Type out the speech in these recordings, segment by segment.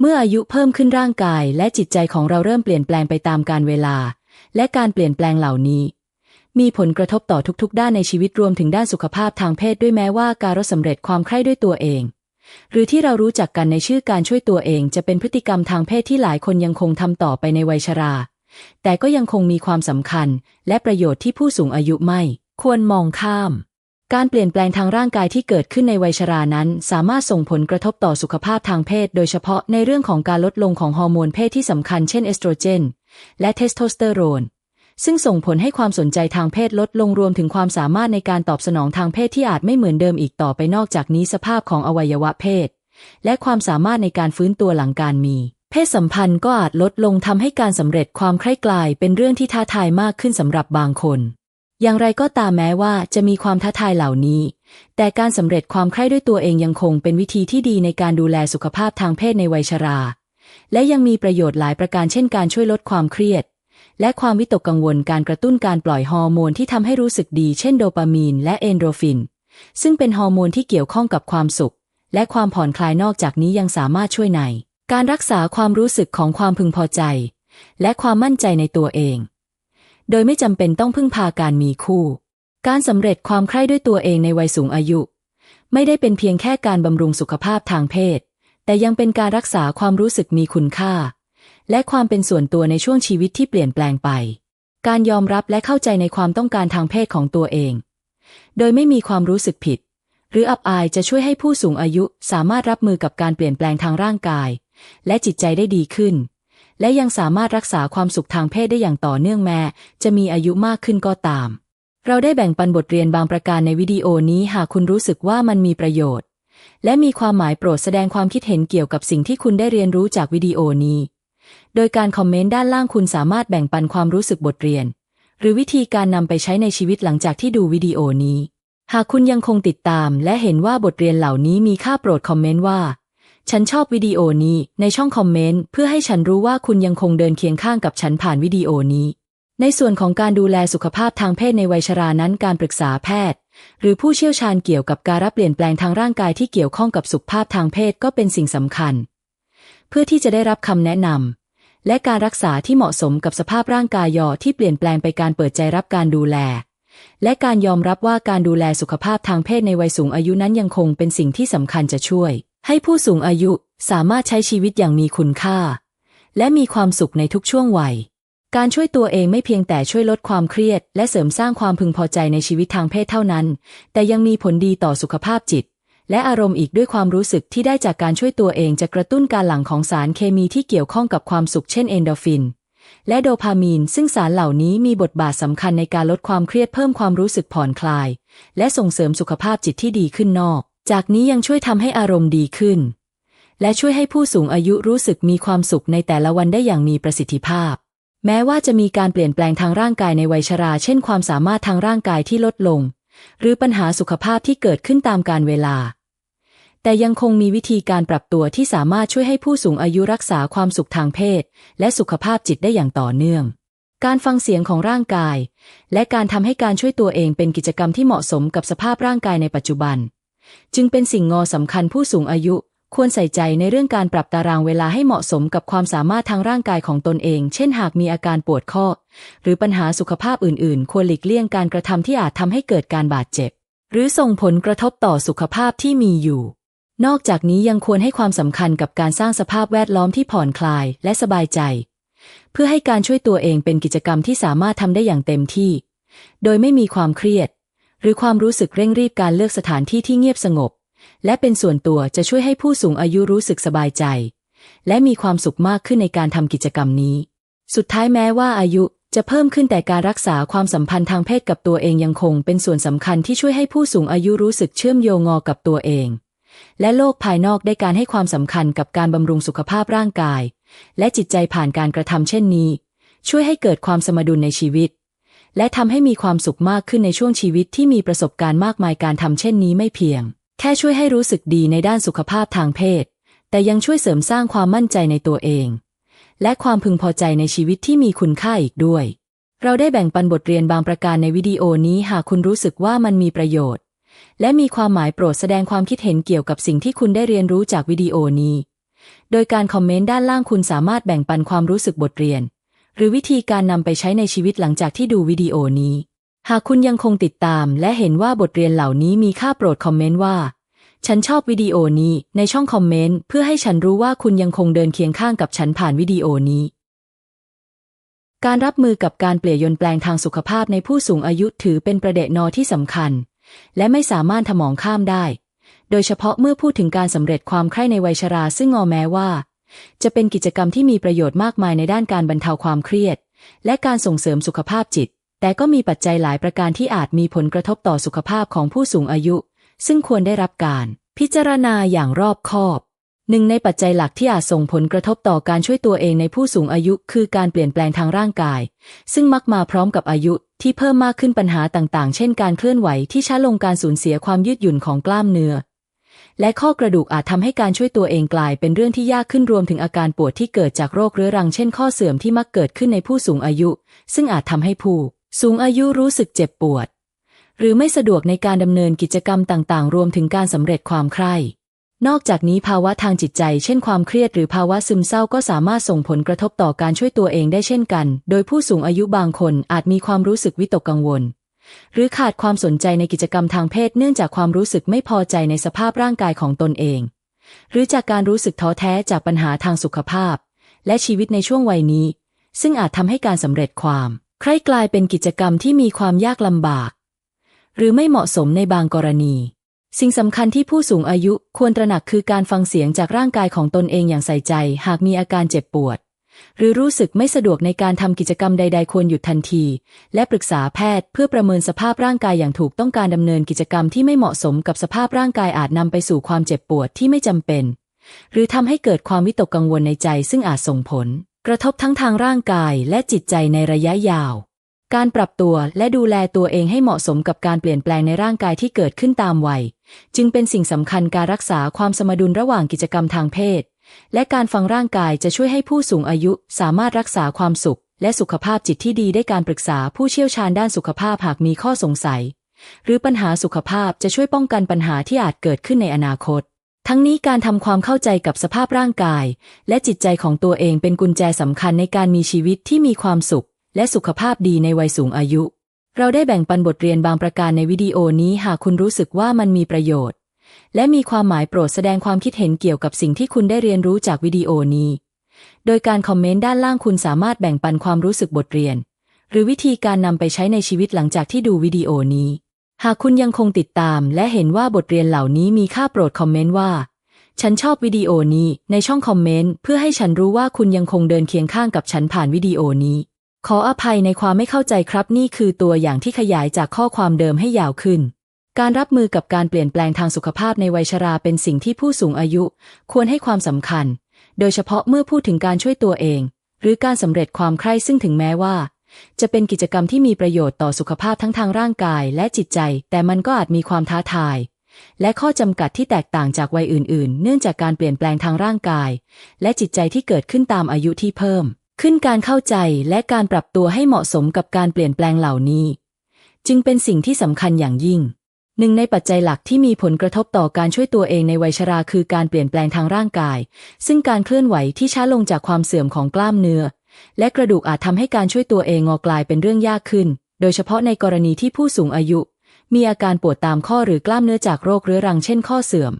เมื่ออายุเพิ่มขึ้นร่างกายและจิตใจของเราเริ่มเปลี่ยนแปลงไปตามกาลเวลา และการเปลี่ยนแปลงเหล่านี้ มีผลกระทบต่อทุกๆ ด้านในชีวิตรวมถึงด้านสุขภาพทางเพศด้วยแม้ว่าการรสำเร็จความใคร่ด้วยตัวเอง หรือที่เรารู้จักกันในชื่อการช่วยตัวเองจะเป็นพฤติกรรมทางเพศที่หลายคนยังคงทำต่อไปในวัยชรา แต่ก็ยังคงมีความสำคัญ และประโยชน์ที่ผู้สูงอายุไม่ ควรมองข้าม การเปลี่ยนแปลงทางร่างกายที่เกิดขึ้นในวัยชรานั้น สามารถส่งผลกระทบต่อสุขภาพทางเพศ โดยเฉพาะในเรื่องของการลดลงของฮอร์โมนเพศที่สำคัญเช่นเอสโตรเจน และเทสโทสเตอโรน ซึ่งส่งผลให้ความสนใจทางเพศลดลงรวมถึงความสามารถในการตอบสนองทางเพศที่อาจไม่เหมือนเดิมอีกต่อไปนอกจากนี้สภาพของอวัยวะเพศ และความสามารถในการฟื้นตัวหลังการมี เพศสัมพันธ์ก็อาจลดลงทำให้การสำเร็จความใคร่กลายเป็นเรื่องที่ท้าทายมากขึ้นสำหรับบางคน อย่างไรก็ตามแม้ว่าจะมีความท้าทายเหล่านี้ แต่การสำเร็จความใคร่ด้วยตัวเองยังคงเป็นวิธีที่ดีในการดูแลสุขภาพทางเพศในวัยชรา และยังมีประโยชน์หลายประการเช่นการช่วยลดความเครียด และความวิตกกังวลการกระตุ้นการปล่อยฮอร์โมนที่ทำให้รู้สึกดีเช่นโดปามีนและเอนโดรฟิน ซึ่งเป็นฮอร์โมนที่เกี่ยวข้องกับความสุข และความผ่อนคลายนอกจากนี้ยังสามารถช่วยใน การรักษาความรู้สึกของความพึงพอใจ และความมั่นใจในตัวเอง โดยไม่จำเป็นต้องพึ่งพาการมีคู่ การสำเร็จความใคร่ด้วยตัวเองในวัยสูงอายุ ไม่ได้เป็นเพียงแค่การบำรุงสุขภาพทางเพศ แต่ยังเป็นการรักษาความรู้สึกมีคุณค่า และความเป็นส่วนตัวในช่วงชีวิตที่เปลี่ยนแปลงไป การยอมรับและเข้าใจในความต้องการทางเพศของตัวเอง โดยไม่มีความรู้สึกผิด หรืออับอายจะช่วยให้ผู้สูงอายุสามารถรับมือกับการเปลี่ยนแปลงทางร่างกาย และจิตใจได้ดีขึ้น และยังสามารถรักษาความสุขทางเพศได้อย่างต่อเนื่องแม้ จะมีอายุมากขึ้นก็ตาม เราได้แบ่งปันบทเรียนบางประการในวิดีโอนี้หากคุณรู้สึกว่ามันมีประโยชน์ และมีความหมายโปรดแสดงความคิดเห็นเกี่ยวกับสิ่งที่คุณได้เรียนรู้จากวิดีโอนี้ โดยการคอมเมนต์ด้านล่างคุณสามารถแบ่งปันความรู้สึกบทเรียน หรือวิธีการนำไปใช้ในชีวิตหลังจากที่ดูวิดีโอนี้ หากคุณยังคงติดตาม และเห็นว่าบทเรียนเหล่านี้มีค่าโปรดคอมเมนต์ว่า ฉันชอบวิดีโอนี้ในช่องคอมเมนต์เพื่อให้ฉันรู้ว่าคุณยังคงเดินเคียงข้างกับฉันผ่านวิดีโอนี้ ในส่วนของการดูแลสุขภาพทางเพศในวัยชรานั้นการปรึกษาแพทย์ หรือผู้เชี่ยวชาญเกี่ยวกับการรับเปลี่ยนแปลงทางร่างกายที่เกี่ยวข้องกับสุขภาพทางเพศก็เป็นสิ่งสำคัญ เพื่อที่จะได้รับคำแนะนำและการรักษาที่เหมาะสมกับสภาพร่างกายยอที่เปลี่ยนแปลงไปการเปิดใจรับการดูแล และการยอมรับว่าการดูแลสุขภาพทางเพศในวัยสูงอายุนั้นยังคงเป็นสิ่งที่สำคัญจะช่วย ให้ผู้สูงอายุสามารถใช้ชีวิตอย่างมีคุณค่า และมีความสุขในทุกช่วงวัย การช่วยตัวเองไม่เพียงแต่ช่วยลดความเครียด และเสริมสร้างความพึงพอใจในชีวิตทางเพศเท่านั้น แต่ยังมีผลดีต่อสุขภาพจิต และอารมณ์อีกด้วยความรู้สึกที่ได้จากการช่วยตัวเองจะกระตุ้นการหลั่งของสารเคมีที่เกี่ยวข้องกับความสุขเช่นเอนโดฟินและโดพามีน ซึ่งสารเหล่านี้มีบทบาทสำคัญในการลดความเครียดเพิ่มความรู้สึกผ่อนคลาย และส่งเสริมสุขภาพจิตที่ดีขึ้นนอก จากนี้ยังช่วยทำให้อารมณ์ดีขึ้น และช่วยให้ผู้สูงอายุรู้สึกมีความสุขในแต่ละวันได้อย่างมีประสิทธิภาพ แม้ว่าจะมีการเปลี่ยนแปลงทางร่างกายในวัยชรา เช่น ความสามารถทางร่างกายที่ลดลง หรือปัญหาสุขภาพที่เกิดขึ้นตามกาลเวลา แต่ยังคงมีวิธีการปรับตัวที่สามารถช่วยให้ผู้สูงอายุรักษาความสุขทางเพศ และสุขภาพจิตได้อย่างต่อเนื่องการฟังเสียงของร่างกาย และการทำให้การช่วยตัวเองเป็นกิจกรรมที่เหมาะสมกับสภาพร่างกายในปัจจุบัน จึงเป็นสิ่งงอสำคัญผู้สูงอายุ ควรใส่ใจในเรื่องการปรับตารางเวลาให้เหมาะสมกับความสามารถทางร่างกายของตนเอง เช่นหากมีอาการปวดข้อ หรือปัญหาสุขภาพอื่น ๆ ควรหลีกเลี่ยงการกระทำที่อาจทำให้เกิดการบาดเจ็บ หรือส่งผลกระทบต่อสุขภาพที่มีอยู่ นอกจากนี้ยังควรให้ความสำคัญกับการสร้างสภาพแวดล้อมที่ผ่อนคลายและสบายใจ เพื่อให้การช่วยตัวเองเป็นกิจกรรมที่สามารถทำได้อย่างเต็มที่ โดยไม่มีความเครียด หรือความรู้สึกเร่งรีบการเลือกสถานที่ที่เงียบสงบ และเป็นส่วนตัวจะช่วยให้ผู้สูงอายุรู้สึกสบายใจ และมีความสุขมากขึ้นในการทำกิจกรรมนี้ สุดท้ายแม้ว่าอายุจะเพิ่มขึ้นแต่การรักษาความสัมพันธ์ทางเพศกับตัวเองยังคงเป็นส่วนสำคัญที่ช่วยให้ผู้สูงอายุรู้สึกเชื่อมโยงงอกับตัวเอง และโลกภายนอกได้การให้ความสำคัญกับการบำรุงสุขภาพร่างกาย และจิตใจผ่านการกระทำเช่นนี้ ช่วยให้เกิดความสมดุลในชีวิต และทำให้มีความสุขมากขึ้นในช่วงชีวิตที่มีประสบการณ์มากมายการทำเช่นนี้ไม่เพียง แค่ช่วยให้รู้สึกดีในด้านสุขภาพทางเพศ แต่ยังช่วยเสริมสร้างความมั่นใจในตัวเอง และความพึงพอใจในชีวิตที่มีคุณค่าอีกด้วย เราได้แบ่งปันบทเรียนบางประการในวิดีโอนี้หากคุณรู้สึกว่ามันมีประโยชน์ และมีความหมายโปรดแสดงความคิดเห็นเกี่ยวกับสิ่งที่คุณได้เรียนรู้จากวิดีโอนี้ โดยการคอมเมนต์ด้านล่างคุณสามารถแบ่งปันความรู้สึกบทเรียน หรือวิธีการนำไปใช้ในชีวิตหลังจากที่ดูวิดีโอนี้ หากคุณยังคงติดตาม และเห็นว่าบทเรียนเหล่านี้มีค่าโปรดคอมเมนต์ว่า ฉันชอบวิดีโอนี้ในช่องคอมเมนต์เพื่อให้ฉันรู้ว่าคุณยังคงเดินเคียงข้างกับฉันผ่านวิดีโอนี้ การรับมือกับการเปลี่ยนยนแปลงทางสุขภาพในผู้สูงอายุถือเป็นประเด็นนอที่สำคัญ และไม่สามารถถมองข้ามได้ โดยเฉพาะเมื่อพูดถึงการสำเร็จความใคร่ในวัยชราซึ่งงอแม้ว่า จะเป็นกิจกรรมที่มีประโยชน์มากมายในด้านการบรรเทาความเครียด และการส่งเสริมสุขภาพจิต แต่ก็มีปัจจัยหลายประการที่อาจมีผลกระทบต่อสุขภาพของผู้สูงอายุ ซึ่งควรได้รับการ พิจารณาอย่างรอบคอบหนึ่งในปัจจัยหลักที่อาจส่งผลกระทบต่อการช่วยตัวเองในผู้สูงอายุ คือการเปลี่ยนแปลงทางร่างกาย ซึ่งมักมาพร้อมกับอายุที่เพิ่มมากขึ้นปัญหาต่างๆ เช่น การเคลื่อนไหวที่ช้าลงการสูญเสียความยืดหยุ่นของกล้ามเนื้อ และข้อกระดูกอาจทำให้การช่วยตัวเองกลายเป็นเรื่องที่ยากขึ้นรวมถึงอาการปวดที่เกิดจากโรคเรื้อรังเช่นข้อเสื่อมที่มักเกิดขึ้นในผู้สูงอายุ ซึ่งอาจทำให้ผู้สูงอายุรู้สึกเจ็บปวด หรือไม่สะดวกในการดำเนินกิจกรรมต่างๆ รวมถึงการสำเร็จความใคร่นอกจากนี้ภาวะทางจิตใจ เช่นความเครียดหรือภาวะซึมเศร้าก็สามารถส่งผลกระทบต่อการช่วยตัวเองได้เช่นกัน โดยผู้สูงอายุบางคนอาจมีความรู้สึกวิตกกังวล หรือขาดความสนใจในกิจกรรมทางเพศเนื่องจากความรู้สึกไม่พอใจในสภาพร่างกายของตนเอง หรือจากการรู้สึกท้อแท้จากปัญหาทางสุขภาพ และชีวิตในช่วงวัยนี้ ซึ่งอาจทำให้การสำเร็จความใคร่กลายเป็นกิจกรรมที่มีความยากลำบาก หรือไม่เหมาะสมในบางกรณีสิ่งสำคัญที่ผู้สูงอายุควรตระหนักคือการฟังเสียงจากร่างกายของตนเองอย่างใส่ใจ หากมีอาการเจ็บปวด หรือรู้สึกไม่สะดวกในการทำกิจกรรมใด ๆ ควรหยุดทันที และปรึกษาแพทย์เพื่อประเมินสภาพร่างกายอย่างถูกต้องการดำเนินกิจกรรมที่ไม่เหมาะสมกับสภาพร่างกายอาจนำไปสู่ความเจ็บปวดที่ไม่จำเป็น หรือทำให้เกิดความวิตกกังวลในใจซึ่งอาจส่งผล กระทบทั้งทางร่างกายและจิตใจในระยะยาว การปรับตัวและดูแลตัวเองให้เหมาะสมกับการเปลี่ยนแปลงในร่างกายที่เกิดขึ้นตามวัย จึงเป็นสิ่งสำคัญการรักษาความสมดุลระหว่างกิจกรรมทางเพศ และการฟังร่างกายจะช่วยให้ผู้สูงอายุสามารถรักษาความสุข และสุขภาพจิตที่ดีได้การปรึกษาผู้เชี่ยวชาญด้านสุขภาพหากมีข้อสงสัย หรือปัญหาสุขภาพจะช่วยป้องกันปัญหาที่อาจเกิดขึ้นในอนาคต ทั้งนี้การทำความเข้าใจกับสภาพร่างกาย และจิตใจของตัวเองเป็นกุญแจสำคัญในการมีชีวิตที่มีความสุข และสุขภาพดีในวัยสูงอายุ เราได้แบ่งปันบทเรียนบางประการในวิดีโอนี้หากคุณรู้สึกว่ามันมีประโยชน์ และมีความหมายโปรดแสดงความคิดเห็นเกี่ยวกับสิ่งที่คุณได้เรียนรู้จากวิดีโอนี้ โดยการคอมเมนต์ด้านล่างคุณสามารถแบ่งปันความรู้สึกบทเรียน หรือวิธีการนำไปใช้ในชีวิตหลังจากที่ดูวิดีโอนี้ หากคุณยังคงติดตาม และเห็นว่าบทเรียนเหล่านี้มีค่าโปรดคอมเมนต์ว่า ฉันชอบวิดีโอนี้ในช่องคอมเมนต์เพื่อให้ฉันรู้ว่าคุณยังคงเดินเคียงข้างกับฉันผ่านวิดีโอนี้ ขออภัยในความไม่เข้าใจครับนี่คือตัวอย่างที่ขยายจากข้อความเดิมให้ยาวขึ้น การรับมือกับการเปลี่ยนแปลงทางสุขภาพในวัยชราเป็นสิ่งที่ผู้สูงอายุ ควรให้ความสำคัญ โดยเฉพาะเมื่อพูดถึงการช่วยตัวเอง หรือการสำเร็จความใคร่ซึ่งถึงแม้ว่า จะเป็นกิจกรรมที่มีประโยชน์ต่อสุขภาพทั้งทางร่างกายและจิตใจ แต่มันก็อาจมีความท้าทาย และข้อจำกัดที่แตกต่างจากวัยอื่น ๆ เนื่องจากการเปลี่ยนแปลงทางร่างกาย และจิตใจที่เกิดขึ้นตามอายุที่เพิ่ม ขึ้นการเข้าใจและการปรับตัวให้เหมาะสมกับการเปลี่ยนแปลงเหล่านี้ จึงเป็นสิ่งที่สำคัญอย่างยิ่ง หนึ่งในปัจจัยหลักที่มีผลกระทบต่อการช่วยตัวเองในวัยชราคือการเปลี่ยนแปลงทางร่างกาย ซึ่งการเคลื่อนไหวที่ช้าลงจากความเสื่อมของกล้ามเนื้อ และกระดูกอาจทำให้การช่วยตัวเองงอกลายเป็นเรื่องยากขึ้น โดยเฉพาะในกรณีที่ผู้สูงอายุ มีอาการปวดตามข้อหรือกล้ามเนื้อจากโรคเรื้อรังเช่นข้อเสื่อม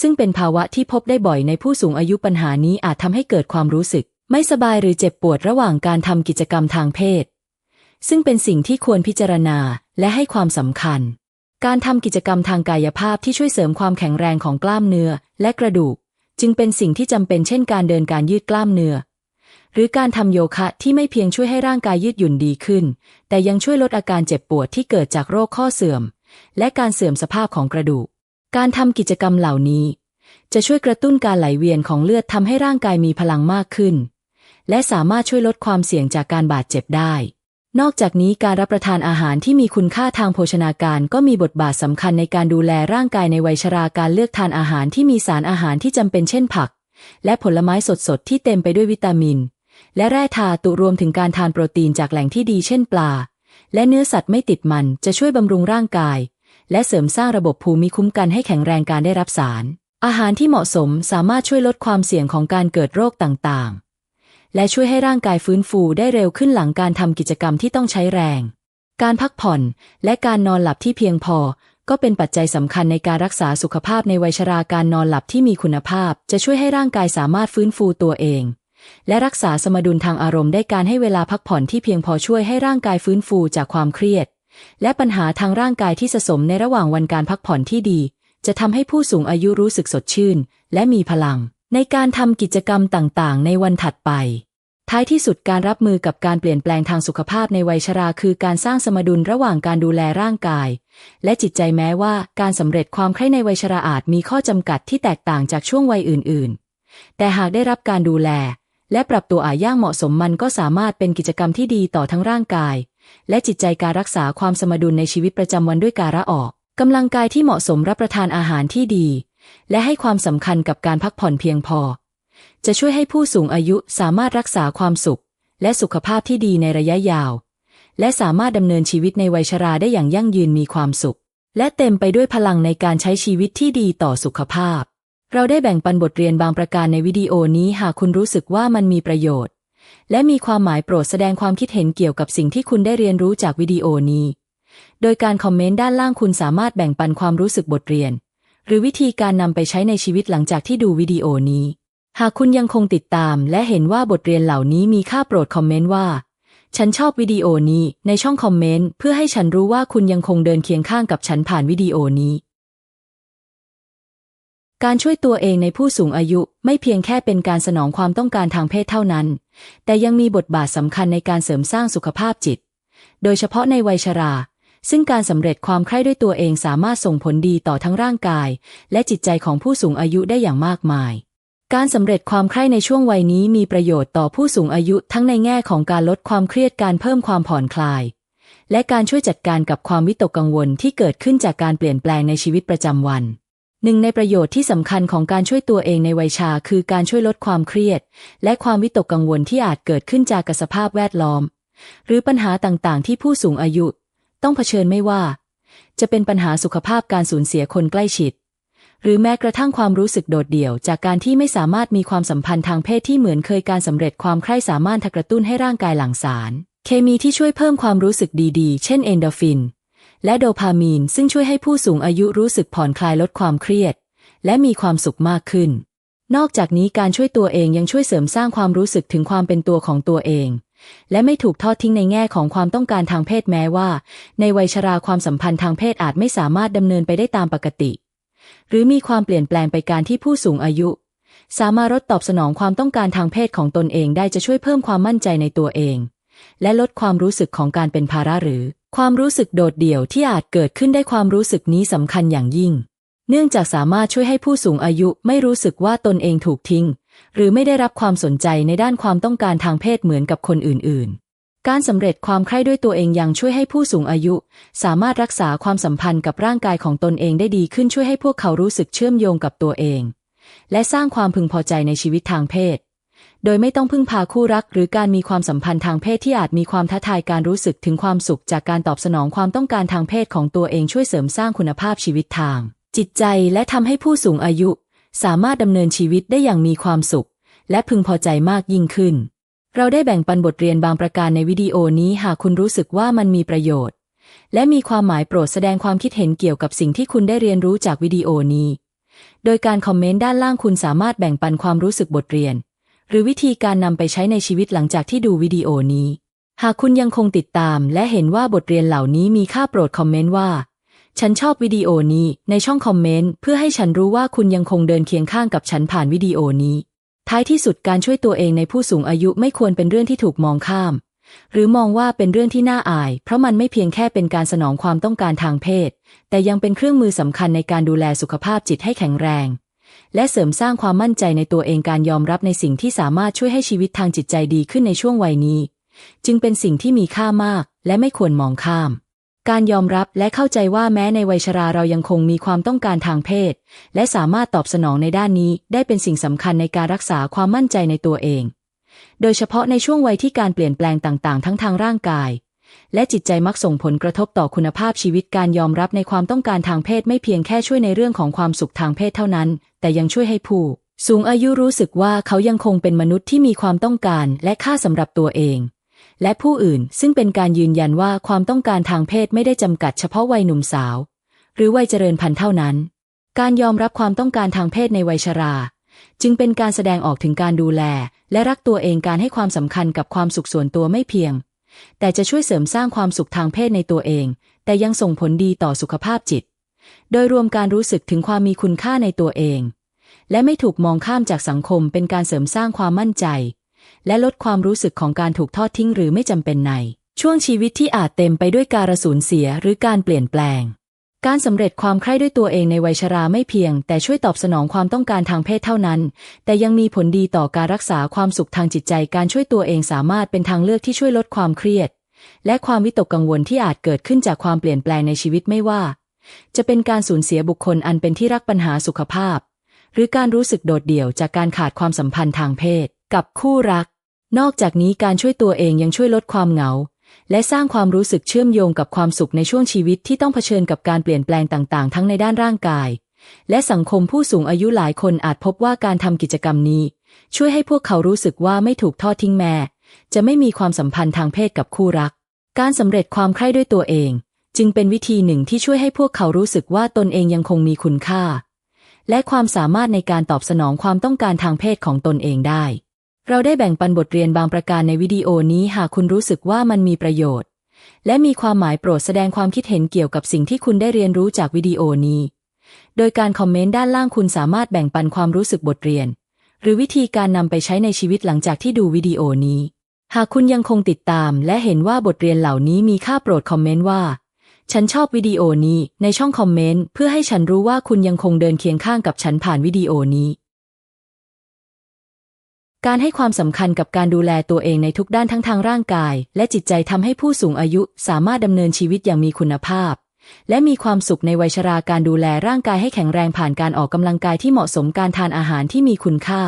ซึ่งเป็นภาวะที่พบได้บ่อยในผู้สูงอายุปัญหานี้อาจทำให้เกิดความรู้สึก ไม่สบายหรือเจ็บปวดระหว่างการทำกิจกรรมทางเพศ ซึ่งเป็นสิ่งที่ควรพิจารณาและให้ความสำคัญ การทำกิจกรรมทางกายภาพที่ช่วยเสริมความแข็งแรงของกล้ามเนื้อและกระดูก จึงเป็นสิ่งที่จำเป็นเช่นการเดินการยืดกล้ามเนื้อ หรือการทำโยคะที่ไม่เพียงช่วยให้ร่างกายยืดหยุ่นดีขึ้น แต่ยังช่วยลดอาการเจ็บปวดที่เกิดจากโรคข้อเสื่อม และการเสื่อมสภาพของกระดูก การทำกิจกรรมเหล่านี้ จะช่วยกระตุ้นการไหลเวียนของเลือดทำให้ร่างกายมีพลังมากขึ้น และสามารถช่วยลดความเสี่ยงจากการบาดเจ็บได้ นอกจากนี้การรับประทานอาหารที่มีคุณค่าทางโภชนาการก็มีบทบาทสำคัญในการดูแลร่างกายในวัยชราการเลือกทานอาหารที่มีสารอาหารที่จำเป็นเช่นผัก และผลไม้สดๆ ที่เต็มไปด้วยวิตามิน และแร่ธาตุรวมถึงการทานโปรตีนจากแหล่งที่ดีเช่นปลา และเนื้อสัตว์ไม่ติดมันจะช่วยบำรุงร่างกาย และเสริมสร้างระบบภูมิคุ้มกันให้แข็งแรงการได้รับสาร อาหารที่เหมาะสมสามารถช่วยลดความเสี่ยงของการเกิดโรคต่างๆ และช่วยให้ร่างกายฟื้นฟูได้เร็วขึ้นหลังการทำกิจกรรมที่ต้องใช้แรง การพักผ่อนและการนอนหลับที่เพียงพอ ก็เป็นปัจจัยสำคัญในการรักษาสุขภาพในวัยชราการนอนหลับที่มีคุณภาพ จะช่วยให้ร่างกายสามารถฟื้นฟูตัวเอง และรักษาสมดุลทางอารมณ์ได้การให้เวลาพักผ่อนที่เพียงพอช่วยให้ร่างกายฟื้นฟูจากความเครียด และปัญหาทางร่างกายที่สะสมในระหว่างวันการพักผ่อนที่ดี จะทำให้ผู้สูงอายุรู้สึกสดชื่น และมีพลัง ในการทำกิจกรรมต่างๆ ในวันถัดไป ท้ายที่สุดการรับมือกับการเปลี่ยนแปลงทางสุขภาพในวัยชราคือการสร้างสมดุลระหว่างการดูแลร่างกาย และจิตใจแม้ว่าการสำเร็จความใคร่ในวัยชราอาจมีข้อจำกัดที่แตกต่างจากช่วงวัยอื่น ๆ แต่หากได้รับการดูแล และปรับตัวอาย่างเหมาะสมมันก็สามารถเป็นกิจกรรมที่ดีต่อทั้งร่างกาย และจิตใจการรักษาความสมดุลในชีวิตประจำวันด้วยการละออกกำลังกายที่เหมาะสมรับประทานอาหารที่ดี และให้ความสำคัญกับการพักผ่อนเพียงพอ จะช่วยให้ผู้สูงอายุสามารถรักษาความสุข และสุขภาพที่ดีในระยะยาว และสามารถดำเนินชีวิตในวัยชราได้อย่างยั่งยืนมีความสุข และเต็มไปด้วยพลังในการใช้ชีวิตที่ดีต่อสุขภาพ เราได้แบ่งปันบทเรียนบางประการในวิดีโอนี้หากคุณรู้สึกว่ามันมีประโยชน์ และมีความหมายโปรดแสดงความคิดเห็นเกี่ยวกับสิ่งที่คุณได้เรียนรู้จากวิดีโอนี้ โดยการคอมเมนต์ด้านล่างคุณสามารถแบ่งปันความรู้สึกบทเรียน หรือวิธีการนำไปใช้ในชีวิตหลังจากที่ดูวิดีโอนี้ หากคุณยังคงติดตาม และเห็นว่าบทเรียนเหล่านี้มีค่าโปรดคอมเมนต์ว่า ฉันชอบวิดีโอนี้ในช่องคอมเมนต์เพื่อให้ฉันรู้ว่าคุณยังคงเดินเคียงข้างกับฉันผ่านวิดีโอนี้ การช่วยตัวเองในผู้สูงอายุไม่เพียงแค่เป็นการสนองความต้องการทางเพศเท่านั้น แต่ยังมีบทบาทสำคัญในการเสริมสร้างสุขภาพจิต โดยเฉพาะในวัยชรา ซึ่งการสำเร็จความใคร่ด้วยตัวเองสามารถส่งผลดีต่อทั้งร่างกาย และจิตใจของผู้สูงอายุได้อย่างมากมาย การสำเร็จความใคร่ในช่วงวัยนี้มีประโยชน์ต่อผู้สูงอายุทั้งในแง่ของการลดความเครียดการเพิ่มความผ่อนคลาย และการช่วยจัดการกับความวิตกกังวลที่เกิดขึ้นจากการเปลี่ยนแปลงในชีวิตประจำวันหนึ่งในประโยชน์ที่สำคัญของการช่วยตัวเองในวัยชา คือการช่วยลดความเครียด และความวิตกกังวลที่อาจเกิดขึ้นจากสภาพแวดล้อม หรือปัญหาต่างๆ ที่ผู้สูงอายุ ต้องเผชิญไม่ว่า จะเป็นปัญหาสุขภาพการสูญเสียคนใกล้ชิด หรือแม้กระทั่งความรู้สึกโดดเดี่ยว จากการที่ไม่สามารถมีความสัมพันธ์ทางเพศที่เหมือนเคยการสำเร็จความใคร่สามารถกระตุ้นให้ร่างกายหลั่งสาร เคมีที่ช่วยเพิ่มความรู้สึกดีๆ เช่นเอนโดฟิน และโดพามีน ซึ่งช่วยให้ผู้สูงอายุรู้สึกผ่อนคลายลดความเครียด และมีความสุขมากขึ้น นอกจากนี้การช่วยตัวเองยังช่วยเสริมสร้างความรู้สึกถึงความเป็นตัวของตัวเอง และไม่ถูกทอดทิ้งในแง่ของความต้องการทางเพศแม้ว่า ในวัยชราความสัมพันธ์ทางเพศอาจไม่สามารถดำเนินไปได้ตามปกติ หรือมีความเปลี่ยนแปลงไปการที่ผู้สูงอายุ สามารถลดตอบสนองความต้องการทางเพศของตนเองได้จะช่วยเพิ่มความมั่นใจในตัวเอง และลดความรู้สึกของการเป็นภาระหรือ ความรู้สึกโดดเดี่ยวที่อาจเกิดขึ้นได้ความรู้สึกนี้สำคัญอย่างยิ่ง เนื่องจากสามารถช่วยให้ผู้สูงอายุไม่รู้สึกว่าตนเองถูกทิ้ง หรือไม่ได้รับความสนใจในด้านความต้องการทางเพศเหมือนกับคนอื่น ๆ การสำเร็จความใคร่ด้วยตัวเองยังช่วยให้ผู้สูงอายุ สามารถรักษาความสัมพันธ์กับร่างกายของตนเองได้ดีขึ้นช่วยให้พวกเขารู้สึกเชื่อมโยงกับตัวเอง และสร้างความพึงพอใจในชีวิตทางเพศ โดยไม่ต้องพึ่งพาคู่รัก หรือการมีความสัมพันธ์ทางเพศที่อาจมีความท้าทายการรู้สึกถึงความสุขจากการตอบสนองความต้องการทางเพศของตัวเองช่วยเสริมสร้างคุณภาพชีวิตทางจิตใจและทำให้ผู้สูงอายุ สามารถดำเนินชีวิตได้อย่างมีความสุข และพึงพอใจมากยิ่งขึ้น เราได้แบ่งปันบทเรียนบางประการในวิดีโอนี้หากคุณรู้สึกว่ามันมีประโยชน์ และมีความหมายโปรดแสดงความคิดเห็นเกี่ยวกับสิ่งที่คุณได้เรียนรู้จากวิดีโอนี้ โดยการคอมเมนต์ด้านล่างคุณสามารถแบ่งปันความรู้สึกบทเรียน หรือวิธีการนำไปใช้ในชีวิตหลังจากที่ดูวิดีโอนี้ หากคุณยังคงติดตาม และเห็นว่าบทเรียนเหล่านี้มีค่าโปรดคอมเมนต์ว่า ฉันชอบวิดีโอนี้ในช่องคอมเมนต์เพื่อให้ฉันรู้ว่าคุณยังคงเดินเคียงข้างกับฉันผ่านวิดีโอนี้ ท้ายที่สุดการช่วยตัวเองในผู้สูงอายุไม่ควรเป็นเรื่องที่ถูกมองข้าม หรือมองว่าเป็นเรื่องที่น่าอาย เพราะมันไม่เพียงแค่เป็นการสนองความต้องการทางเพศ แต่ยังเป็นเครื่องมือสำคัญในการดูแลสุขภาพจิตให้แข็งแรง และเสริมสร้างความมั่นใจในตัวเองการยอมรับในสิ่งที่สามารถช่วยให้ชีวิตทางจิตใจดีขึ้นในช่วงวัยนี้ จึงเป็นสิ่งที่มีค่ามาก และไม่ควรมองข้าม การยอมรับและเข้าใจว่าแม้ในวัยชราเรายังคงมีความต้องการทางเพศ และสามารถตอบสนองในด้านนี้ได้เป็นสิ่งสำคัญในการรักษาความมั่นใจในตัวเอง โดยเฉพาะในช่วงวัยที่การเปลี่ยนแปลงต่างๆ ทั้งทางร่างกาย และจิตใจมักส่งผลกระทบต่อคุณภาพชีวิตการยอมรับในความต้องการทางเพศไม่เพียงแค่ช่วยในเรื่องของความสุขทางเพศเท่านั้น แต่ยังช่วยให้ผู้ สูงอายุรู้สึกว่าเขายังคงเป็นมนุษย์ที่มีความต้องการและค่าสำหรับตัวเอง และผู้อื่นซึ่งเป็นการยืนยันว่าความต้องการทางเพศไม่ได้จำกัดเฉพาะวัยหนุ่มสาว หรือวัยเจริญพันธุ์เท่านั้น การยอมรับความต้องการทางเพศในวัยชรา จึงเป็นการแสดงออกถึงการดูแล และรักตัวเองการให้ความสำคัญกับความสุขส่วนตัวไม่เพียง แต่จะช่วยเสริมสร้างความสุขทางเพศในตัวเอง แต่ยังส่งผลดีต่อสุขภาพจิต โดยรวมการรู้สึกถึงความมีคุณค่าในตัวเอง และไม่ถูกมองข้ามจากสังคมเป็นการเสริมสร้างความมั่นใจ และลดความรู้สึกของการถูกทอดทิ้งหรือไม่จำเป็นใน ช่วงชีวิตที่อาจเต็มไปด้วยการสูญเสียหรือการเปลี่ยนแปลง การสำเร็จความใคร่ด้วยตัวเองในวัยชราไม่เพียง แต่ช่วยตอบสนองความต้องการทางเพศเท่านั้น แต่ยังมีผลดีต่อการรักษาความสุขทางจิตใจ การช่วยตัวเองสามารถเป็นทางเลือกที่ช่วยลดความเครียด และความวิตกกังวลที่อาจเกิดขึ้นจากความเปลี่ยนแปลงในชีวิตไม่ว่า จะเป็นการสูญเสียบุคคลอันเป็นที่รักปัญหาสุขภาพหรือการรู้สึกโดดเดี่ยวจากการขาดความสัมพันธ์ทางเพศ กับคู่รัก นอกจากนี้การช่วยตัวเองยังช่วยลดความเหงา และสร้างความรู้สึกเชื่อมโยงกับความสุขในช่วงชีวิตที่ต้องเผชิญกับการเปลี่ยนแปลงต่างๆ ทั้งในด้านร่างกาย และสังคมผู้สูงอายุหลายคนอาจพบว่าการทำกิจกรรมนี้ ช่วยให้พวกเขารู้สึกว่าไม่ถูกทอดทิ้งแม้จะไม่มีความสัมพันธ์ทางเพศกับคู่รัก การสำเร็จความใคร่ด้วยตัวเอง จึงเป็นวิธีหนึ่งที่ช่วยให้พวกเขารู้สึกว่าตนเองยังคงมีคุณค่า และความสามารถในการตอบสนองความต้องการทางเพศของตนเองได้ เราได้แบ่งปันบทเรียนบางประการในวิดีโอนี้หากคุณรู้สึกว่ามันมีประโยชน์ และมีความหมายโปรดแสดงความคิดเห็นเกี่ยวกับสิ่งที่คุณได้เรียนรู้จากวิดีโอนี้ โดยการคอมเมนต์ด้านล่างคุณสามารถแบ่งปันความรู้สึกบทเรียน หรือวิธีการนำไปใช้ในชีวิตหลังจากที่ดูวิดีโอนี้ หากคุณยังคงติดตาม และเห็นว่าบทเรียนเหล่านี้มีค่าโปรดคอมเมนต์ว่า ฉันชอบวิดีโอนี้ในช่องคอมเมนต์เพื่อให้ฉันรู้ว่าคุณยังคงเดินเคียงข้างกับฉันผ่านวิดีโอนี้ การให้ความสำคัญกับการดูแลตัวเองในทุกด้านทั้งทางร่างกาย และจิตใจทำให้ผู้สูงอายุสามารถดำเนินชีวิตอย่างมีคุณภาพ และมีความสุขในวัยชราการดูแลร่างกายให้แข็งแรงผ่านการออกกำลังกายที่เหมาะสมการทานอาหารที่มีคุณค่า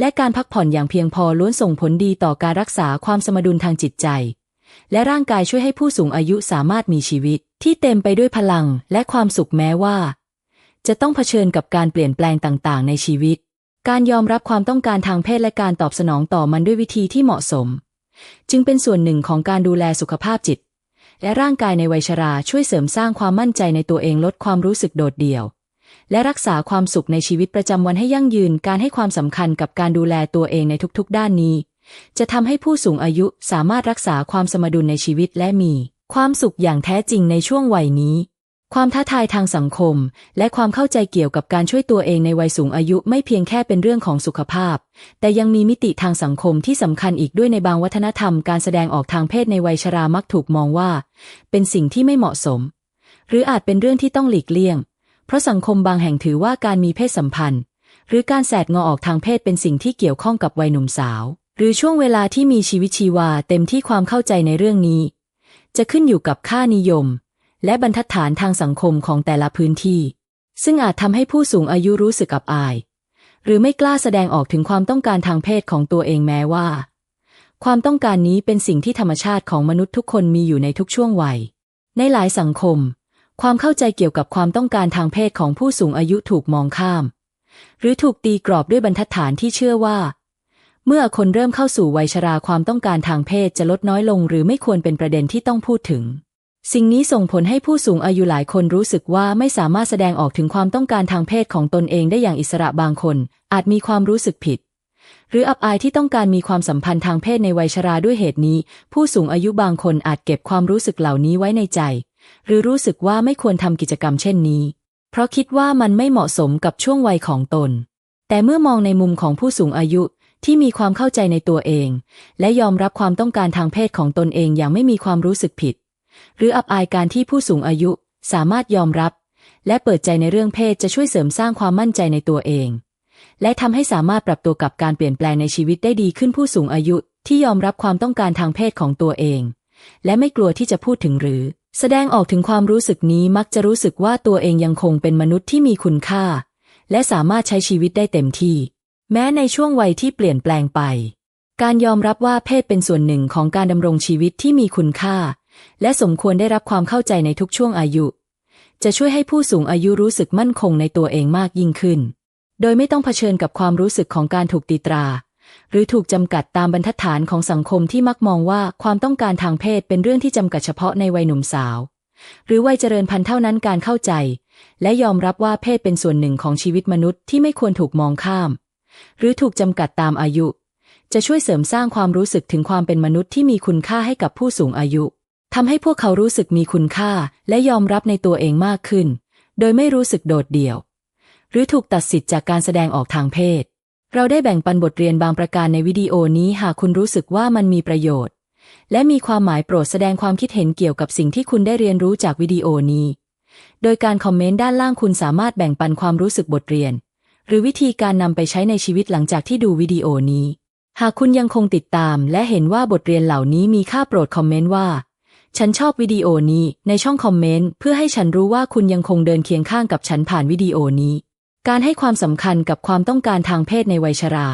และการพักผ่อนอย่างเพียงพอล้วนส่งผลดีต่อการรักษาความสมดุลทางจิตใจ และร่างกายช่วยให้ผู้สูงอายุสามารถมีชีวิต ที่เต็มไปด้วยพลังและความสุขแม้ว่า จะต้องเผชิญกับการเปลี่ยนแปลงต่าง ๆ ในชีวิต การยอมรับความต้องการทางเพศและการตอบสนองต่อมันด้วยวิธีที่เหมาะสม จึงเป็นส่วนหนึ่งของการดูแลสุขภาพจิต และร่างกายในวัยชราช่วยเสริมสร้างความมั่นใจในตัวเองลดความรู้สึกโดดเดี่ยว และรักษาความสุขในชีวิตประจำวันให้ยั่งยืนการให้ความสำคัญกับการดูแลตัวเองในทุกๆ ด้านนี้ จะทำให้ผู้สูงอายุสามารถรักษาความสมดุลในชีวิตและมี ความสุขอย่างแท้จริงในช่วงวัยนี้ ความท้าทายทางสังคม และความเข้าใจเกี่ยวกับการช่วยตัวเองในวัยสูงอายุไม่เพียงแค่เป็นเรื่องของสุขภาพ แต่ยังมีมิติทางสังคมที่สำคัญอีกด้วยในบางวัฒนธรรมการแสดงออกทางเพศในวัยชรามักถูกมองว่า เป็นสิ่งที่ไม่เหมาะสม หรืออาจเป็นเรื่องที่ต้องหลีกเลี่ยง เพราะสังคมบางแห่งถือว่าการมีเพศสัมพันธ์ หรือการแสดงออกทางเพศเป็นสิ่งที่เกี่ยวข้องกับวัยหนุ่มสาว หรือช่วงเวลาที่มีชีวิตชีวาเต็มที่ความเข้าใจในเรื่องนี้ จะขึ้นอยู่กับค่านิยม และบรรทัดฐานทางสังคมของแต่ละพื้นที่ ซึ่งอาจทำให้ผู้สูงอายุรู้สึกอับอาย หรือไม่กล้าแสดงออกถึงความต้องการทางเพศของตัวเองแม้ว่า ความต้องการนี้เป็นสิ่งที่ธรรมชาติของมนุษย์ทุกคนมีอยู่ในทุกช่วงวัย ในหลายสังคม ความเข้าใจเกี่ยวกับความต้องการทางเพศของผู้สูงอายุถูกมองข้าม หรือถูกตีกรอบด้วยบรรทัดฐานที่เชื่อว่า เมื่อคนเริ่มเข้าสู่วัยชราความต้องการทางเพศจะลดน้อยลง หรือไม่ควรเป็นประเด็นที่ต้องพูดถึง สิ่งนี้ส่งผลให้ผู้สูงอายุหลายคนรู้สึกว่าไม่สามารถแสดงออกถึงความต้องการทางเพศของตนเองได้อย่างอิสระบางคน อาจมีความรู้สึกผิด หรืออับอายที่ต้องการมีความสัมพันธ์ทางเพศในวัยชราด้วยเหตุนี้ ผู้สูงอายุบางคนอาจเก็บความรู้สึกเหล่านี้ไว้ในใจ หรือรู้สึกว่าไม่ควรทำกิจกรรมเช่นนี้ เพราะคิดว่ามันไม่เหมาะสมกับช่วงวัยของตน แต่เมื่อมองในมุมของผู้สูงอายุที่มีความเข้าใจในตัวเอง และยอมรับความต้องการทางเพศของตนเองอย่างไม่มีความรู้สึกผิด หรืออับอายการที่ผู้สูงอายุสามารถยอมรับ และเปิดใจในเรื่องเพศจะช่วยเสริมสร้างความมั่นใจในตัวเอง และทำให้สามารถปรับตัวกับการเปลี่ยนแปลงในชีวิตได้ดีขึ้นผู้สูงอายุที่ยอมรับความต้องการทางเพศของตัวเอง และไม่กลัวที่จะพูดถึงหรือ แสดงออกถึงความรู้สึกนี้มักจะรู้สึกว่าตัวเองยังคงเป็นมนุษย์ที่มีคุณค่า และสามารถใช้ชีวิตได้เต็มที่ แม้ในช่วงวัยที่เปลี่ยนแปลงไป การยอมรับว่าเพศเป็นส่วนหนึ่งของการดำรงชีวิตที่มีคุณค่า และสมควรได้รับความเข้าใจในทุกช่วงอายุ จะช่วยให้ผู้สูงอายุรู้สึกมั่นคงในตัวเองมากยิ่งขึ้น โดยไม่ต้องเผชิญกับความรู้สึกของการถูกตีตรา หรือถูกจำกัดตามบรรทัดฐานของสังคมที่มักมองว่าความต้องการทางเพศเป็นเรื่องที่จำกัดเฉพาะในวัยหนุ่มสาว หรือวัยเจริญพันธุ์เท่านั้นการเข้าใจ และยอมรับว่าเพศเป็นส่วนหนึ่งของชีวิตมนุษย์ที่ไม่ควรถูกมองข้าม หรือถูกจำกัดตามอายุ จะช่วยเสริมสร้างความรู้สึกถึงความเป็นมนุษย์ที่มีคุณค่าให้กับผู้สูงอายุ ทำให้พวกเขารู้สึกมีคุณค่าและยอมรับในตัวเองมากขึ้น โดยไม่รู้สึกโดดเดี่ยว หรือถูกตัดสิทธิ์จากการแสดงออกทางเพศ เราได้แบ่งปันบทเรียนบางประการในวิดีโอนี้หากคุณรู้สึกว่ามันมีประโยชน์ และมีความหมายโปรดแสดงความคิดเห็นเกี่ยวกับสิ่งที่คุณได้เรียนรู้จากวิดีโอนี้ โดยการคอมเมนต์ด้านล่างคุณสามารถแบ่งปันความรู้สึกบทเรียน หรือวิธีการนำไปใช้ในชีวิตหลังจากที่ดูวิดีโอนี้ หากคุณยังคงติดตาม และเห็นว่าบทเรียนเหล่านี้มีค่าโปรดคอมเมนต์ว่า ฉันชอบวิดีโอนี้ในช่องคอมเมนต์เพื่อให้ฉันรู้ว่าคุณยังคงเดินเคียงข้างกับฉันผ่านวิดีโอนี้ การให้ความสำคัญกับความต้องการทางเพศในวัยชรา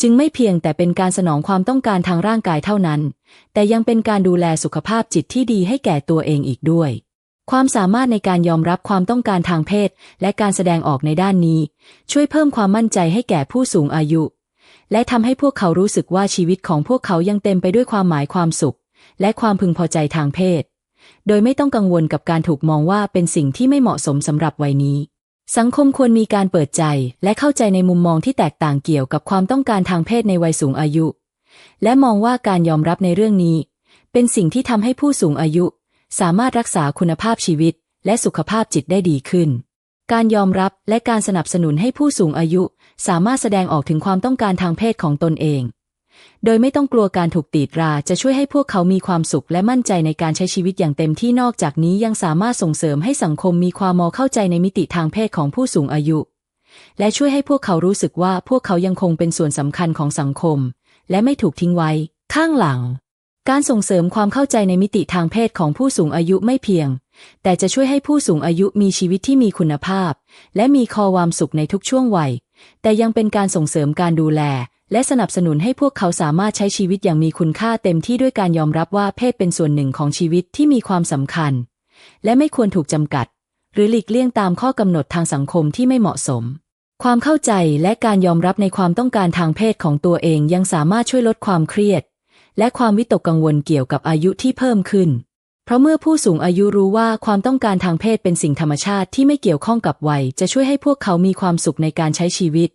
จึงไม่เพียงแต่เป็นการสนองความต้องการทางร่างกายเท่านั้น แต่ยังเป็นการดูแลสุขภาพจิตที่ดีให้แก่ตัวเองอีกด้วย ความสามารถในการยอมรับความต้องการทางเพศ และการแสดงออกในด้านนี้ ช่วยเพิ่มความมั่นใจให้แก่ผู้สูงอายุ และทำให้พวกเขารู้สึกว่าชีวิตของพวกเขายังเต็มไปด้วยความหมายความสุข และความพึงพอใจทางเพศ โดยไม่ต้องกังวลกับการถูกมองว่าเป็นสิ่งที่ไม่เหมาะสมสำหรับวัยนี้ สังคมควรมีการเปิดใจและเข้าใจในมุมมองที่แตกต่างเกี่ยวกับความต้องการทางเพศในวัยสูงอายุ และมองว่าการยอมรับในเรื่องนี้ เป็นสิ่งที่ทำให้ผู้สูงอายุ สามารถรักษาคุณภาพชีวิต และสุขภาพจิตได้ดีขึ้นการยอมรับและการสนับสนุนให้ผู้สูงอายุ สามารถแสดงออกถึงความต้องการทางเพศของตนเอง โดยไม่ต้องกลัวการถูกตีตราจะช่วยให้พวกเขามีความสุขและมั่นใจในการใช้ชีวิตอย่างเต็มที่นอกจากนี้ยังสามารถส่งเสริมให้สังคมมีความมอเข้าใจในมิติทางเพศของผู้สูงอายุ และช่วยให้พวกเขารู้สึกว่าพวกเขายังคงเป็นส่วนสำคัญของสังคม และไม่ถูกทิ้งไว้ ข้างหลัง การส่งเสริมความเข้าใจในมิติทางเพศของผู้สูงอายุไม่เพียง แต่จะช่วยให้ผู้สูงอายุมีชีวิตที่มีคุณภาพ และมีความสุขในทุกช่วงวัยแต่ยังเป็นการส่งเสริมการดูแล และสนับสนุนให้พวกเขาสามารถใช้ชีวิตอย่างมีคุณค่าเต็มที่ด้วยการยอมรับว่าเพศเป็นส่วนหนึ่งของชีวิตที่มีความสำคัญ และไม่ควรถูกจำกัด หรือหลีกเลี่ยงตามข้อกำหนดทางสังคมที่ไม่เหมาะสม ความเข้าใจและการยอมรับในความต้องการทางเพศของตัวเองยังสามารถช่วยลดความเครียด และความวิตกกังวลเกี่ยวกับอายุที่เพิ่มขึ้น เพราะเมื่อผู้สูงอายุรู้ว่าความต้องการทางเพศเป็นสิ่งธรรมชาติที่ไม่เกี่ยวข้องกับวัย จะช่วยให้พวกเขามีความสุขในการใช้ชีวิต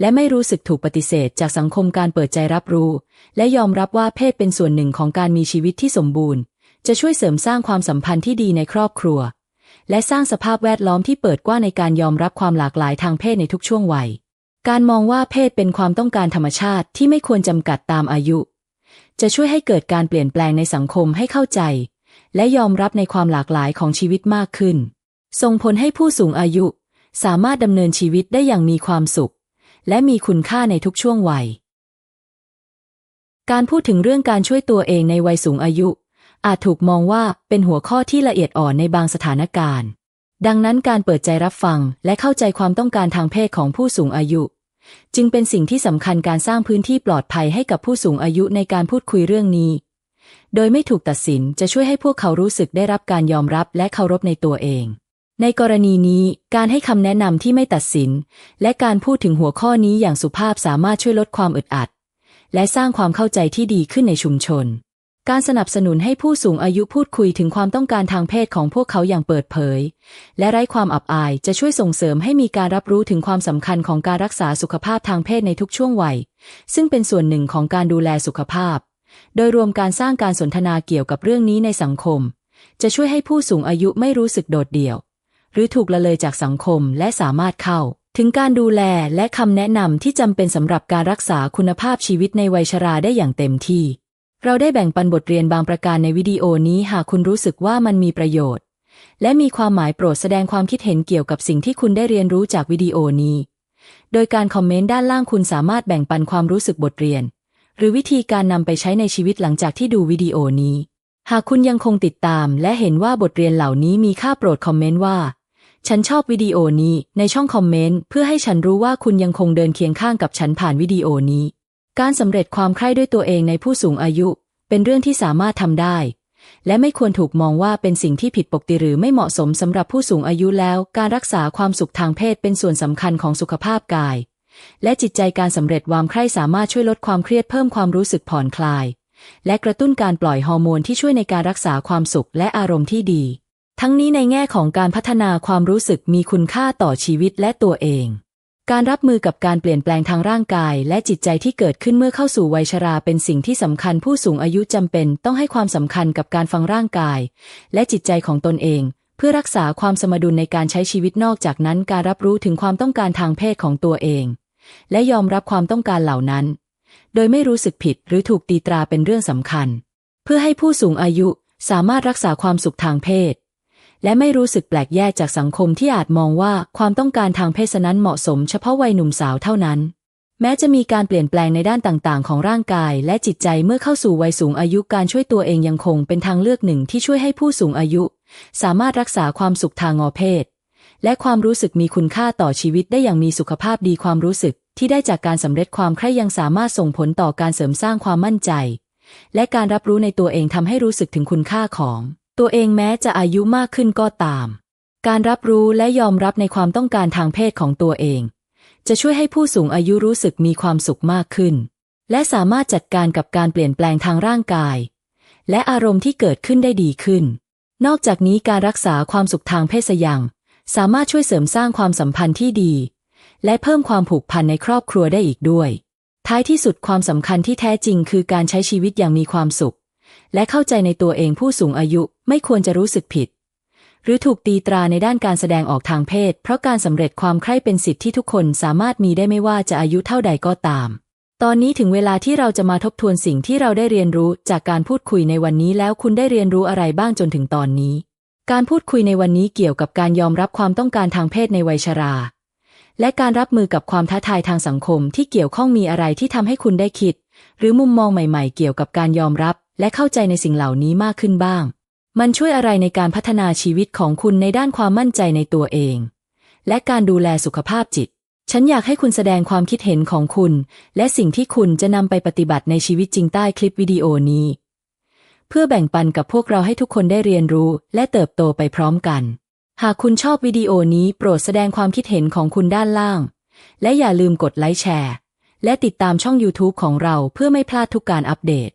และไม่รู้สึกถูกปฏิเสธจากสังคมการเปิดใจรับรู้ และยอมรับว่าเพศเป็นส่วนหนึ่งของการมีชีวิตที่สมบูรณ์ จะช่วยเสริมสร้างความสัมพันธ์ที่ดีในครอบครัว และสร้างสภาพแวดล้อมที่เปิดกว้างในการยอมรับความหลากหลายทางเพศในทุกช่วงวัย การมองว่าเพศเป็นความต้องการธรรมชาติที่ไม่ควรจำกัดตามอายุ จะช่วยให้เกิดการเปลี่ยนแปลงในสังคมให้เข้าใจ และยอมรับในความหลากหลายของชีวิตมากขึ้น ส่งผลให้ผู้สูงอายุสามารถดำเนินชีวิตได้อย่างมีความสุข และมีคุณค่าในทุกช่วงวัย การพูดถึงเรื่องการช่วยตัวเองในวัยสูงอายุ อาจถูกมองว่าเป็นหัวข้อที่ละเอียดอ่อนในบางสถานการณ์ ดังนั้นการเปิดใจรับฟังและเข้าใจความต้องการทางเพศของผู้สูงอายุ จึงเป็นสิ่งที่สำคัญการสร้างพื้นที่ปลอดภัยให้กับผู้สูงอายุในการพูดคุยเรื่องนี้ โดยไม่ถูกตัดสินจะช่วยให้พวกเขารู้สึกได้รับการยอมรับและเคารพในตัวเอง ในกรณีนี้การให้คำแนะนำที่ไม่ตัดสิน และการพูดถึงหัวข้อนี้อย่างสุภาพสามารถช่วยลดความอึดอัด และสร้างความเข้าใจที่ดีขึ้นในชุมชน การสนับสนุนให้ผู้สูงอายุพูดคุยถึงความต้องการทางเพศของพวกเขาอย่างเปิดเผย และไร้ความอับอายจะช่วยส่งเสริมให้มีการรับรู้ถึงความสำคัญของการรักษาสุขภาพทางเพศในทุกช่วงวัย ซึ่งเป็นส่วนหนึ่งของการดูแลสุขภาพ โดยรวมการสร้างการสนทนาเกี่ยวกับเรื่องนี้ในสังคม จะช่วยให้ผู้สูงอายุไม่รู้สึกโดดเดี่ยว หรือถูกละเลยจากสังคมและสามารถเข้า ถึงการดูแลและคำแนะนำที่จำเป็นสำหรับการรักษาคุณภาพชีวิตในวัยชราได้อย่างเต็มที่ เราได้แบ่งปันบทเรียนบางประการในวิดีโอนี้หากคุณรู้สึกว่ามันมีประโยชน์ และมีความหมายโปรดแสดงความคิดเห็นเกี่ยวกับสิ่งที่คุณได้เรียนรู้จากวิดีโอนี้ โดยการคอมเมนต์ด้านล่างคุณสามารถแบ่งปันความรู้สึกบทเรียน หรือวิธีการนำไปใช้ในชีวิตหลังจากที่ดูวิดีโอนี้หากคุณยังคงติดตามและเห็นว่าบทเรียนเหล่านี้มีค่าโปรดคอมเมนต์ว่า ฉันชอบวิดีโอนี้ในช่องคอมเมนต์เพื่อให้ฉันรู้ว่าคุณยังคงเดินเคียงข้างกับฉันผ่านวิดีโอนี้ การสำเร็จความใคร่ด้วยตัวเองในผู้สูงอายุ เป็นเรื่องที่สามารถทำได้ และไม่ควรถูกมองว่าเป็นสิ่งที่ผิดปกติหรือไม่เหมาะสมสำหรับผู้สูงอายุแล้ว การรักษาความสุขทางเพศเป็นส่วนสำคัญของสุขภาพกาย และจิตใจการสำเร็จความใคร่สามารถช่วยลดความเครียดเพิ่มความรู้สึกผ่อนคลาย และกระตุ้นการปล่อยฮอร์โมนที่ช่วยในการรักษาความสุขและอารมณ์ที่ดี ทั้งนี้ในแง่ของการพัฒนาความรู้สึกมีคุณค่าต่อชีวิตและตัวเอง การรับมือกับการเปลี่ยนแปลงทางร่างกาย และจิตใจที่เกิดขึ้นเมื่อเข้าสู่วัยชราเป็นสิ่งที่สำคัญผู้สูงอายุจำเป็น ต้องให้ความสำคัญกับการฟังร่างกาย และจิตใจของตนเอง เพื่อรักษาความสมดุลในการใช้ชีวิตนอกจากนั้น การรับรู้ถึงความต้องการทางเพศของตัวเอง และยอมรับความต้องการเหล่านั้น โดยไม่รู้สึกผิดหรือถูกตีตราเป็นเรื่องสำคัญ เพื่อให้ผู้สูงอายุสามารถรักษาความสุขทางเพศ และไม่รู้สึกแปลกแยกจากสังคมที่อาจมองว่าความต้องการทางเพศนั้นเหมาะสมเฉพาะวัยหนุ่มสาวเท่านั้น แม้จะมีการเปลี่ยนแปลงในด้านต่างๆ ของร่างกาย และจิตใจเมื่อเข้าสู่วัยสูงอายุการช่วยตัวเองยังคงเป็นทางเลือกหนึ่งที่ช่วยให้ผู้สูงอายุ สามารถรักษาความสุขทางงอเพศ และความรู้สึกมีคุณค่าต่อชีวิตได้อย่างมีสุขภาพดีความรู้สึกที่ได้จากการสำเร็จความใคร่ยังสามารถส่งผลต่อการเสริมสร้างความมั่นใจ และการรับรู้ในตัวเองทำให้รู้สึกถึงคุณค่าของ ตัวเองแม้จะอายุมากขึ้นก็ตาม การรับรู้และยอมรับในความต้องการทางเพศของตัวเอง จะช่วยให้ผู้สูงอายุรู้สึกมีความสุขมากขึ้น และสามารถจัดการกับการเปลี่ยนแปลงทางร่างกาย และอารมณ์ที่เกิดขึ้นได้ดีขึ้น นอกจากนี้การรักษาความสุขทางเพศยังสามารถช่วยเสริมสร้างความสัมพันธ์ที่ดี และเพิ่มความผูกพันในครอบครัวได้อีกด้วย ท้ายที่สุดความสำคัญที่แท้จริงคือการใช้ชีวิตอย่างมีความสุข และเข้าใจในตัวเองผู้สูงอายุไม่ควรจะรู้สึกผิด หรือถูกตีตราในด้านการแสดงออกทางเพศ เพราะการสำเร็จความใคร่เป็นสิทธิที่ทุกคนสามารถมีได้ไม่ว่าจะอายุเท่าใดก็ตาม ตอนนี้ถึงเวลาที่เราจะมาทบทวนสิ่งที่เราได้เรียนรู้จากการพูดคุยในวันนี้แล้วคุณได้เรียนรู้อะไรบ้างจนถึงตอนนี้ การพูดคุยในวันนี้เกี่ยวกับการยอมรับความต้องการทางเพศในวัยชราและการรับมือกับความท้าทายทางสังคมที่เกี่ยวข้องมีอะไรที่ทำให้คุณได้คิด หรือมุมมองใหม่ ๆ เกี่ยวกับการยอมรับ และเข้าใจในสิ่งเหล่านี้มากขึ้นบ้าง มันช่วยอะไรในการพัฒนาชีวิตของคุณในด้านความมั่นใจในตัวเอง และการดูแลสุขภาพจิต ฉันอยากให้คุณแสดงความคิดเห็นของคุณ และสิ่งที่คุณจะนำไปปฏิบัติในชีวิตจริงใต้คลิปวิดีโอนี้ เพื่อแบ่งปันกับพวกเราให้ทุกคนได้เรียนรู้ และเติบโตไปพร้อมกัน หากคุณชอบวิดีโอนี้โปรดแสดงความคิดเห็นของคุณด้านล่าง และอย่าลืมกดไลค์แชร์และติดตามช่อง YouTube ของเราเพื่อไม่พลาดทุกการอัปเดต